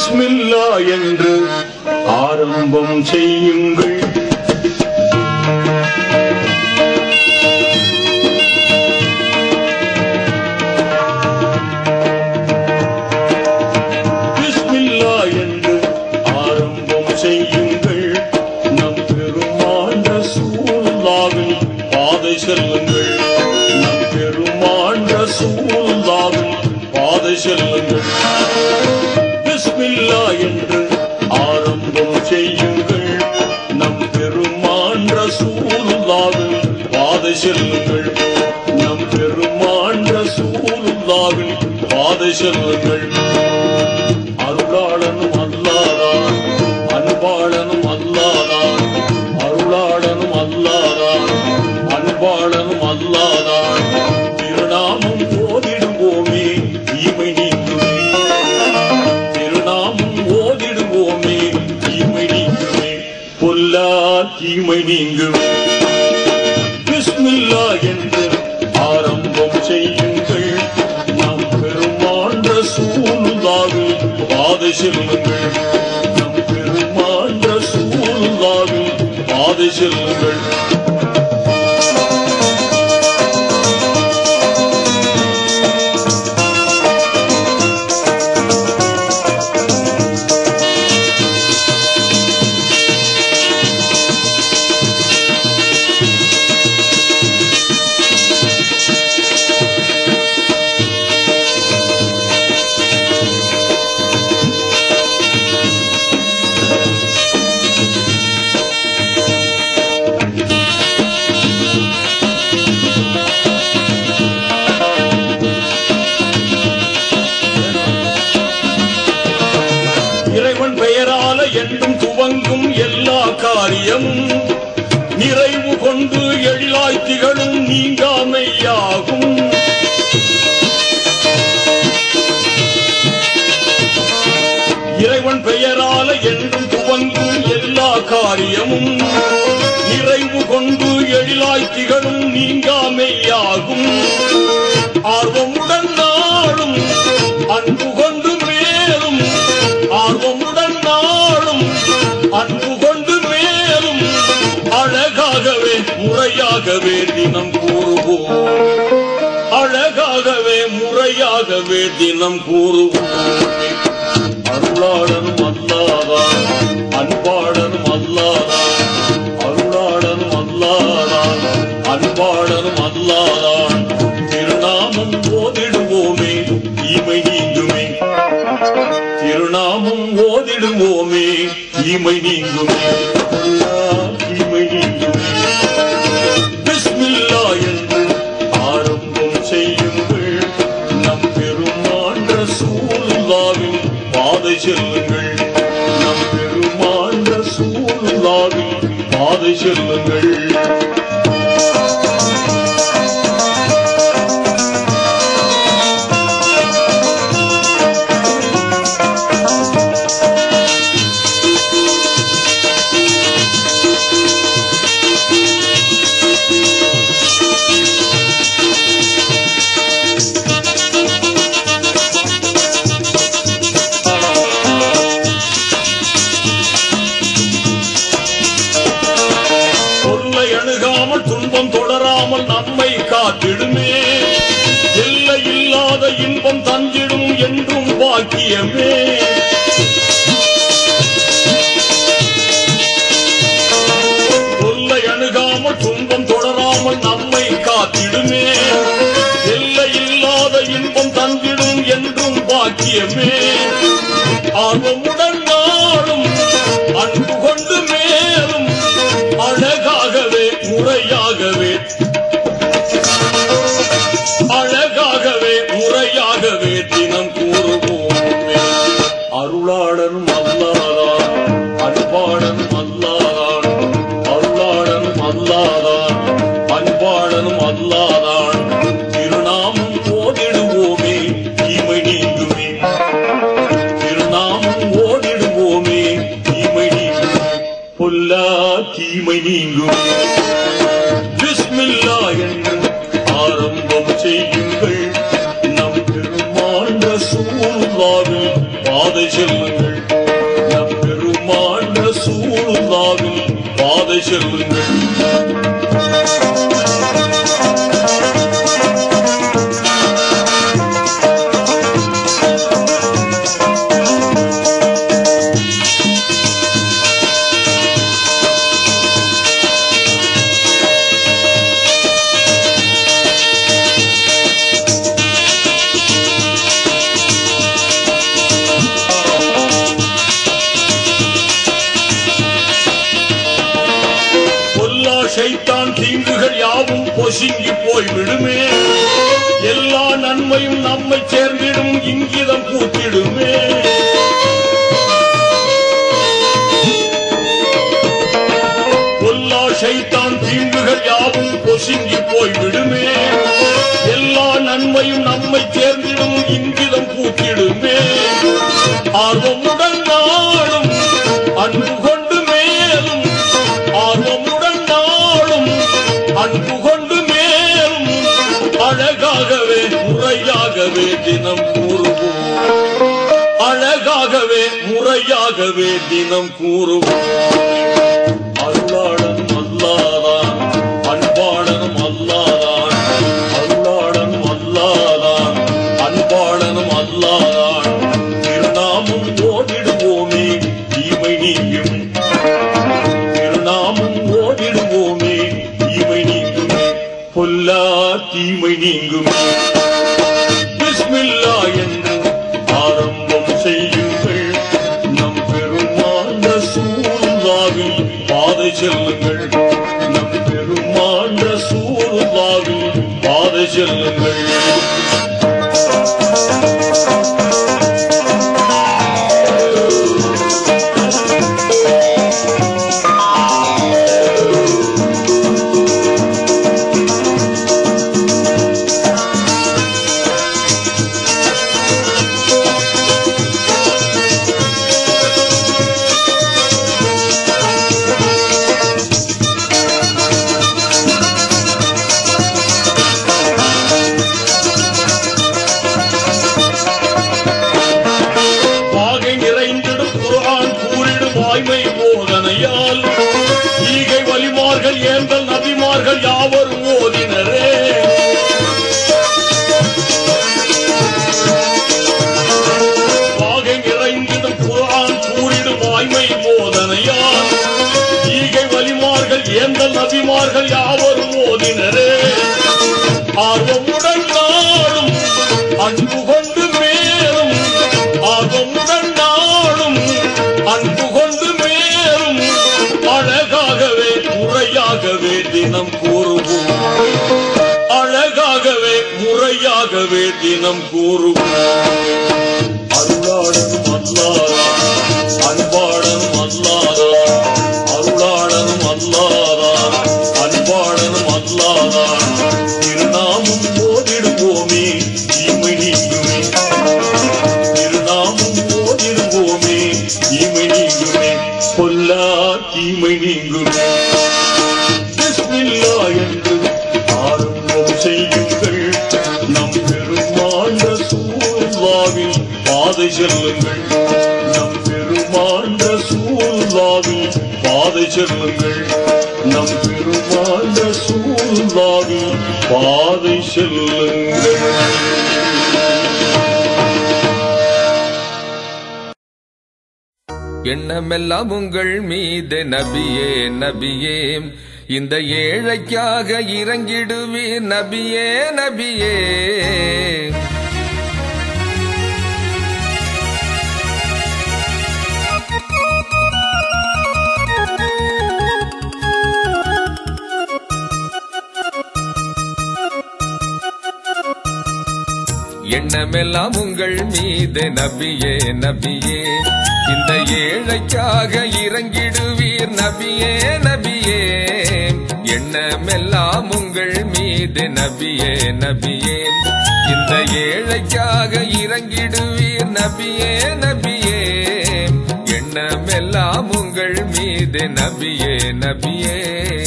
பிஸ்மில்லா என்று ஆரம்பம் செய்யுங்கள். பாதை செல்லுங்கள் நம் பெருமாண்ட சூழ்நாவில் பாதை செல்லுங்கள் Resulların padişahım Kırman Resulların padişahım ஆர்வமுடன் நாளும் அன்பு கொண்டு மேலும். ஆர்வமுடன் நாளும் அன்பு கொண்டு மேலும். அழகாகவே முறையாகவே தினம் கூறுவோம். அழகாகவே முறையாகவே தினம் கூறுவோம். அருளாளன் தீமை நீங்குமே. தீமை நீங்குமே. பிஸ்மில்லா என்று ஆரம்பம் செய்யுங்கள். நம் பெருமான் செல்லுங்கள். நம் பெருமான் சூழ்நாவில் பாதை செல்லுங்கள். இதயமே அணுகாமல் துன்பம் தொடராமல் நம்மை காத்திடுமே. எல்லையில்லாத இன்பம் தந்திடும் என்றும் பாக்கியமே. ஆர்வம் சைத்தான் தீங்குகள் யாவும் பொசுங்கி போய் விடுமே எல்லா நன்மையும் நம்மை சேர்ந்திடும் இங்கிதம் கூத்திடுமே பொல்லா ஷைத்தான் தீங்குகள் யாவும் பொசுங்கி போய் விடுமே எல்லா நன்மையும் நம்மை சேர்ந்திடும் இங்கிதம் பூத்திடுமே. ஆர்வமுடன் நாளும் அன்புகள் ஆகவே தினம் கூறுவோம். ஆர்வமுடன் நாளும் அன்பு கொண்டு மேலும். ஆர்வமுடன் நாளும் அன்பு கொண்டு மேலும். அழகாகவே முறையாகவே தினம் கூறுவோம். அழகாகவே முறையாகவே தினம் கூறுவோம். எண்ணமெல்லாம் உங்கள் மீது நபியே நபியே. இந்த ஏழைக்காக இறங்கிடுவீர் நபியே நபியே. எண்ணமெல்லாம் உங்கள் மீது நபியே நபியே. இந்த ஏழைக்காக இறங்கிடுவீர் நபியே நபியே. எண்ணமெல்லாம் உங்கள் மீது நபியே நபியே. இந்த ஏழைக்காக இறங்கிடுவீர் நபியே நபியே. எண்ணமெல்லாம் உங்கள் மீது நபியே நபியே.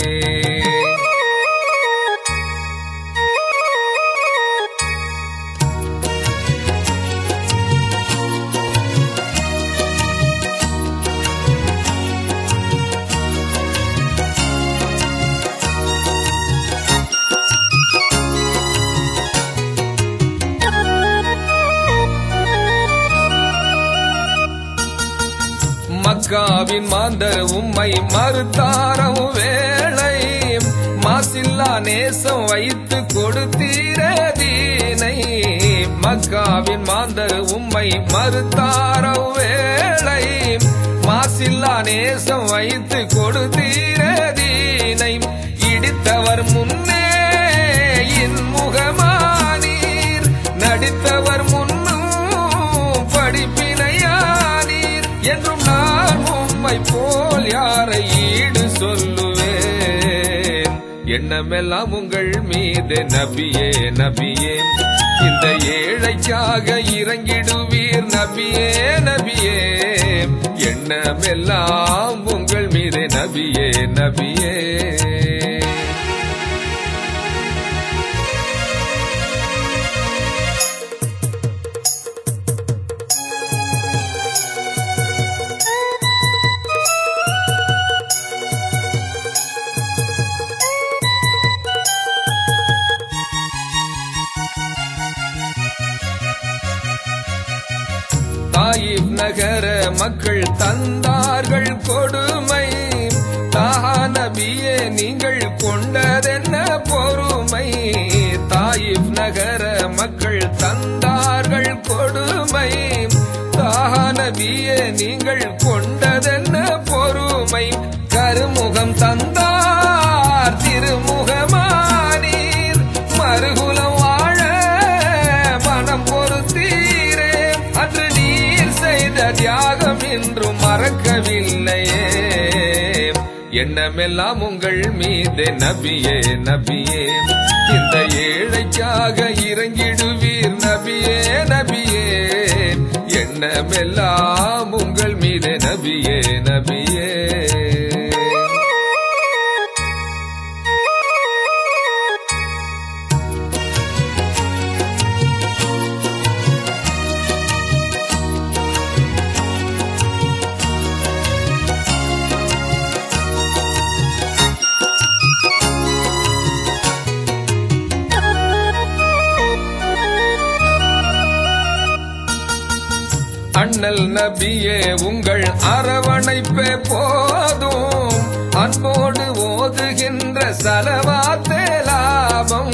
மக்காவின் மாந்தர் உம்மை மறுத்தாரம் வேளை. மாசில்லா நேசம் வைத்து கொடுத்தீரதீனை மக்காவின் மாந்தர் உம்மை மறுத்தாரம் வேளை. மாசில்லா நேசம் வைத்து கொடுத்தீரதீனை இடித்தவர் முன் நான் போல் யாரை ஈடு சொல்லுவேன்? எண்ணமெல்லாம் உங்கள் மீது நபியே நபியே. இந்த ஏழைக்காக இறங்கிடுவீர் நபியே நபியே. எண்ணமெல்லாம் உங்கள் மீது நபியே நபியே. மக்கள் தந்தார்கள் கொடுமை. தாஹா நபியே நீங்கள் கொண்டதென்ன பொறுமை? தாயிப் நகர மக்கள் தந்தார்கள் கொடுமை. தாஹா நபியே நீங்கள் கொண்டதென்ன பொறுமை? கருமுகம் தந்தார் திருமுக தியாகம் மறக்கவில்லையே. எண்ணமெல்லாம் உங்கள் மீது நபியே நபியே. இந்த ஏழைக்காக இறங்கிடுவீர் நபியே நபியே. எண்ணமெல்லாம் உங்கள் மீது நபியே நபியே. நபியே உங்கள் அரவணைப்பே போதும். அன்போடு ஓதுகின்ற சலவாத்தே லாபம்.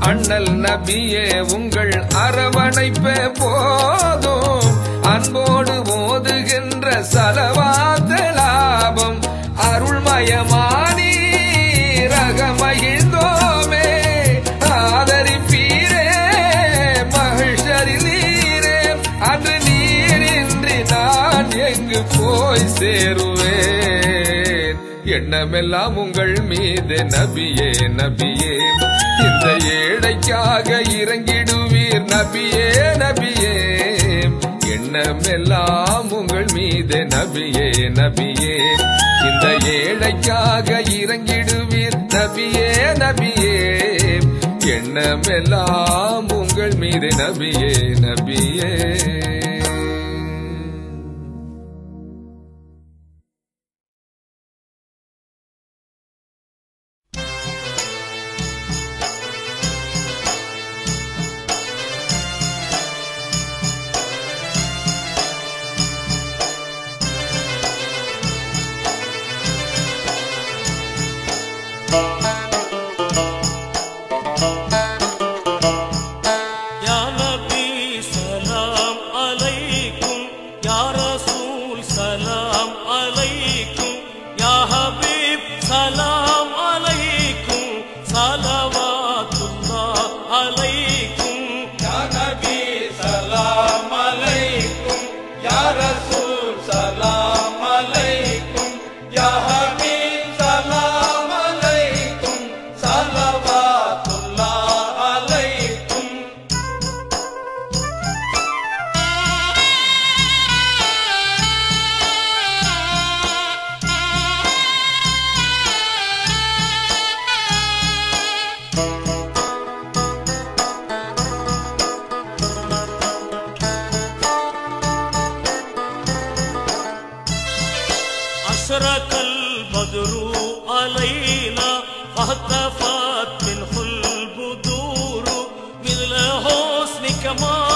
அண்ணல் நபியே உங்கள் அரவணைப்பே போதும். அன்போடு சேருவேன். எண்ணமெல்லாம் உங்கள் மீது நபியே நபியே. இந்த ஏழைக்காக இறங்கிடுவீர். நபியே நபியே. எண்ணமெல்லாம் உங்கள் மீது நபியே நபியே. இந்த ஏழைக்காக இறங்கிடுவீர். நபியே நபியே. எண்ணமெல்லாம் உங்கள் மீது நபியே நபியே. zaman